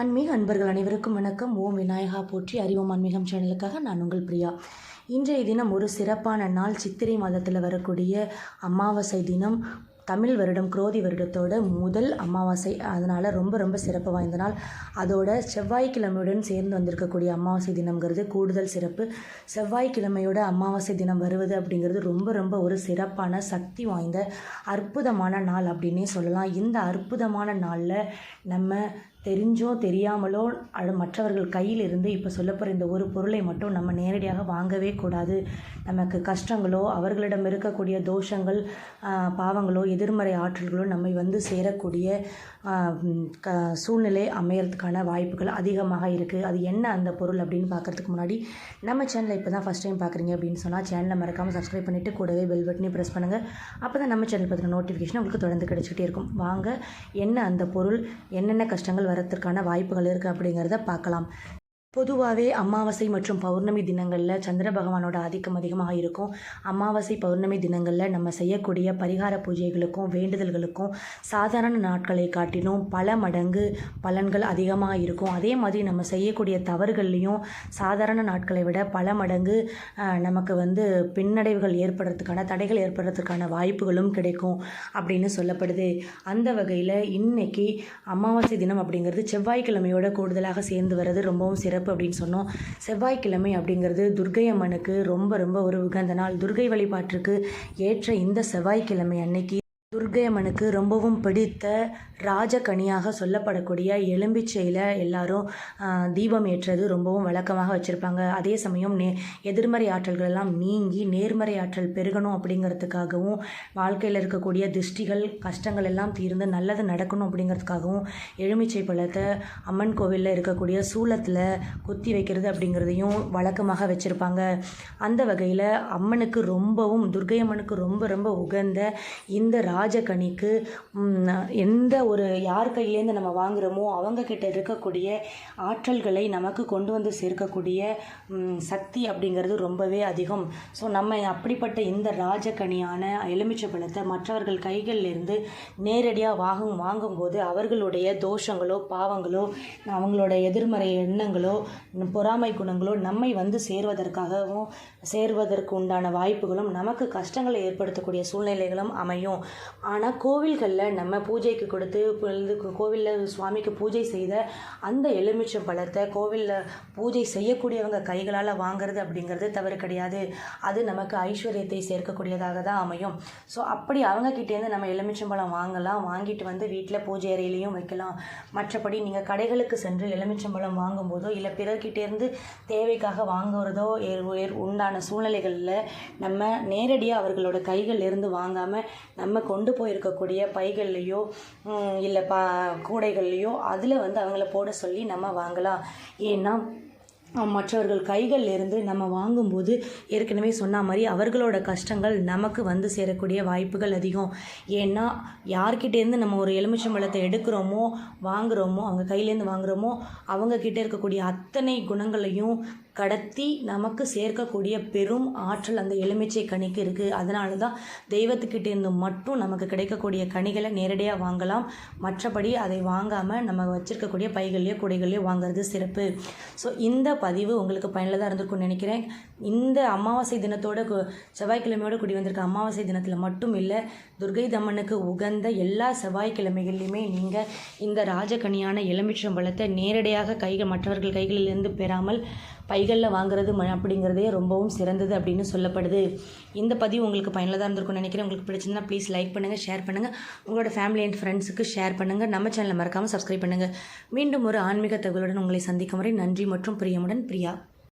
ஆன்மீக அன்பர்கள் அனைவருக்கும் வணக்கம். ஓம் விநாயகா போற்றி. அறிவோம் ஆன்மீகம் சேனலுக்காக நான் உங்கள் பிரியா. இன்றைய தினம் ஒரு சிறப்பான நாள். சித்திரை மாதத்தில் வரக்கூடிய அமாவாசை தினம். தமிழ் வருடம் குரோதி வருடத்தோட முதல் அமாவாசை. அதனால் ரொம்ப ரொம்ப சிறப்பு வாய்ந்த நாள். அதோட செவ்வாய்க்கிழமையுடன் சேர்ந்து வந்திருக்கக்கூடிய அமாவாசை தினம்ங்கிறது கூடுதல் சிறப்பு. செவ்வாய்க்கிழமையோட அமாவாசை தினம் வருவது அப்படிங்கிறது ரொம்ப ரொம்ப ஒரு சிறப்பான சக்தி வாய்ந்த அற்புதமான நாள் அப்படின்னே சொல்லலாம். இந்த அற்புதமான நாளில் நம்ம தெரிஞ்சோ தெரியாமலோ அது மற்றவர்கள் கையில் இருந்து இப்போ சொல்லப்போகிற இந்த ஒரு பொருளை மட்டும் நம்ம நேரடியாக வாங்கவே கூடாது. நமக்கு கஷ்டங்களோ அவர்களிடம் இருக்கக்கூடிய தோஷங்கள் பாவங்களோ எதிர்மறை ஆற்றல்களோ நம்மை வந்து சேரக்கூடிய க சூழ்நிலை அமையறதுக்கான வாய்ப்புகள் அதிகமாக இருக்குது அது என்ன அந்த பொருள் அப்படின்னு பார்க்கறதுக்கு முன்னாடி நம்ம சேனலை இப்போ தான் ஃபஸ்ட் டைம் பார்க்குறீங்க அப்படின்னு சொன்னால் சேனலை மறக்காமல் சப்ஸ்கிரைப் பண்ணிவிட்டு கூடவே பெல் பட்டனையும் ப்ரெஸ் பண்ணுங்கள் அப்போ தான் நம்ம சேனல் பற்றின நோட்டிஃபிகேஷன் உங்களுக்கு தொடர்ந்து கிடச்சிக்கிட்டே இருக்கும். வாங்க என்ன அந்த பொருள் என்னென்ன கஷ்டங்கள் வரத்துக்கான வாய்ப்புகள் இருக்குது அப்படிங்கிறத பார்க்கலாம். பொதுவாகவே அமாவாசை மற்றும் பௌர்ணமி தினங்களில் சந்திர பகவானோட ஆதிக்கம் அதிகமாக இருக்கும். அமாவாசை பௌர்ணமி தினங்களில் நம்ம செய்யக்கூடிய பரிகார பூஜைகளுக்கும் வேண்டுதல்களுக்கும் சாதாரண நாட்களை காட்டிலும் பல மடங்கு பலன்கள் அதிகமாக இருக்கும். அதே மாதிரி நம்ம செய்யக்கூடிய தவறுகள்லையும் சாதாரண நாட்களை விட பல மடங்கு நமக்கு வந்து பின்னடைவுகள் ஏற்படுறதுக்கான தடைகள் ஏற்படுறதுக்கான வாய்ப்புகளும் கிடைக்கும் அப்படின்னு சொல்லப்படுது. அந்த வகையில் இன்னைக்கு அமாவாசை தினம் அப்படிங்கிறது செவ்வாய்க்கிழமையோட கூடுதலாக சேர்ந்து வர்றது ரொம்பவும் சிறப்பு. அப்படின்னு சொன்னோம். செவ்வாய்க்கிழமை அப்படிங்கிறது துர்க்கை அம்மனுக்கு ரொம்ப ரொம்ப ஒரு உகந்த நாள். துர்க்கை வழிபாட்டிற்கு ஏற்ற இந்த செவ்வாய்க்கிழமை அன்னைக்கு துர்க்கை அம்மனுக்கு ரொம்பவும் பிடித்த ராஜகனியாக சொல்லப்படக்கூடிய எலும்பிச்சையில் எல்லாரும் தீபம் ஏற்றுறது ரொம்பவும் வழக்கமாக வச்சுருப்பாங்க. அதே சமயம் நே எதிர்மறை ஆற்றல்கள் எல்லாம் நீங்கி நேர்மறை ஆற்றல் பெருகணும் அப்படிங்கிறதுக்காகவும் வாழ்க்கையில் இருக்கக்கூடிய திருஷ்டிகள் கஷ்டங்கள் எல்லாம் தீர்ந்து நல்லது நடக்கணும் அப்படிங்கிறதுக்காகவும் எலுமிச்சை பழத்தை அம்மன் கோவிலில் இருக்கக்கூடிய சூலத்தில் குத்தி வைக்கிறது அப்படிங்கிறதையும் வழக்கமாக வச்சுருப்பாங்க. அந்த வகையில் அம்மனுக்கு ரொம்பவும் துர்க்கை அம்மனுக்கு ரொம்ப ரொம்ப உகந்த இந்த ரா ராஜகனிக்கு எந்த ஒரு யார் கையிலேருந்து நம்ம வாங்குகிறோமோ அவங்கக்கிட்ட இருக்கக்கூடிய ஆற்றல்களை நமக்கு கொண்டு வந்து சேர்க்கக்கூடிய சக்தி அப்படிங்கிறது ரொம்பவே அதிகம். ஸோ நம்ம அப்படிப்பட்ட இந்த ராஜகனியான எலுமிச்சை பழத்தை மற்றவர்கள் கைகளில் இருந்து நேரடியாக வாங்கும் வாங்கும்போது அவர்களுடைய தோஷங்களோ பாவங்களோ அவங்களோட எதிர்மறை எண்ணங்களோ பொறாமை குணங்களோ நம்மை வந்து சேர்வதற்காகவும் சேர்வதற்கு உண்டான வாய்ப்புகளும் நமக்கு கஷ்டங்களை ஏற்படுத்தக்கூடிய சூழ்நிலைகளும் அமையும். ஆனால் கோவில்களில் நம்ம பூஜைக்கு கொடுத்து கோவிலில் சுவாமிக்கு பூஜை செய்த அந்த எலுமிச்சம் பழத்தை கோவிலில் பூஜை செய்யக்கூடியவங்க கைகளால் வாங்குறது அப்படிங்கிறது தவறு கிடையாது. அது நமக்கு ஐஸ்வர்யத்தை சேர்க்கக்கூடியதாக தான் அமையும். ஸோ அப்படி அவங்கக்கிட்டேருந்து நம்ம நம்ம எலுமிச்சம்பழம் வாங்கலாம். வாங்கிட்டு வந்து வீட்டில் பூஜை அறையிலையும் வைக்கலாம். மற்றபடி நீங்கள் கடைகளுக்கு சென்று எலுமிச்சம்பழம் வாங்கும்போதோ இல்லை பிறர்கிட்டேருந்து தேவைக்காக வாங்குறதோ ஏர் ஏற்- உண்டான சூழ்நிலைகளில் நம்ம நேரடியாக அவர்களோட கைகளில் இருந்து வாங்காமல் நம்ம கொண்டு கொண்டு போயிருக்கக்கூடிய பைகள்லையோ இல்லை பா கூடைகள்லையோ அதில் வந்து அவங்கள போட சொல்லி நம்ம வாங்கலாம். ஏன்னா மற்றவர்கள் கைகளில் இருந்து நம்ம வாங்கும்போது ஏற்கனவே சொன்ன மாதிரி அவர்களோட கஷ்டங்கள் நமக்கு வந்து சேரக்கூடிய வாய்ப்புகள் அதிகம். ஏன்னா யார்கிட்டேருந்து நம்ம ஒரு எலுமிச்சம்பழத்தை எடுக்கிறோமோ வாங்குகிறோமோ அவங்க கையிலேருந்து வாங்குகிறோமோ அவங்கக்கிட்ட இருக்கக்கூடிய அத்தனை குணங்களையும் கடத்தி நமக்கு சேர்க்கக்கூடிய பெரும் ஆற்றல் அந்த எலுமிச்சை கனிக்கு இருக்குது அதனால தான் தெய்வத்துக்கிட்டேருந்து மட்டும் நமக்கு கிடைக்கக்கூடிய கனிகளை நேரடியாக வாங்கலாம். மற்றபடி அதை வாங்காமல் நம்ம வச்சுருக்கக்கூடிய பைகள்லையோ குடைகள்லையோ வாங்குறது சிறப்பு. ஸோ இந்த பதிவு உங்களுக்கு பயனுள்ளதாக இருந்திருக்கும்னு நினைக்கிறேன். இந்த அமாவாசை தினத்தோட செவ்வாய்க்கிழமையோடு செவ்வாய்க்கிழமையோட கூடி வந்திருக்க அமாவாசை தினத்தில் மட்டும் இல்லை துர்கை தம்மனுக்கு உகந்த எல்லா செவ்வாய்க்கிழமைகள்லையுமே நீங்கள் இந்த ராஜகனியான எலுமிச்சம்பழத்தை நேரடியாக கைகள் மற்றவர்கள் கைகளிலிருந்து பெறாமல் பை கைகளில் வாங்குறது ம- அப்படிங்கிறதே ரொம்பவும் சிறந்தது அப்படின்னு சொல்லப்படுது. இந்த பதிவு உங்களுக்கு பயனுள்ளதாக இருந்திருக்கும்னு நினைக்கிறேன். உங்களுக்கு பிடிச்சிருந்தா ப்ளீஸ் லைக் பண்ணுங்கள் ஷேர் பண்ணுங்கள் உங்களோட ஃபேமிலி அண்ட் ஃப்ரெண்ட்ஸுக்கு ஷேர் பண்ணுங்கள் நம்ம சேனலை மறக்காமல் சப்ஸ்கிரைப் பண்ணுங்கள் மீண்டும் ஒரு ஆன்மீக தகவலுடன் உங்களை சந்திக்கும் வரை நன்றி மற்றும் பிரியமுடன் பிரியா.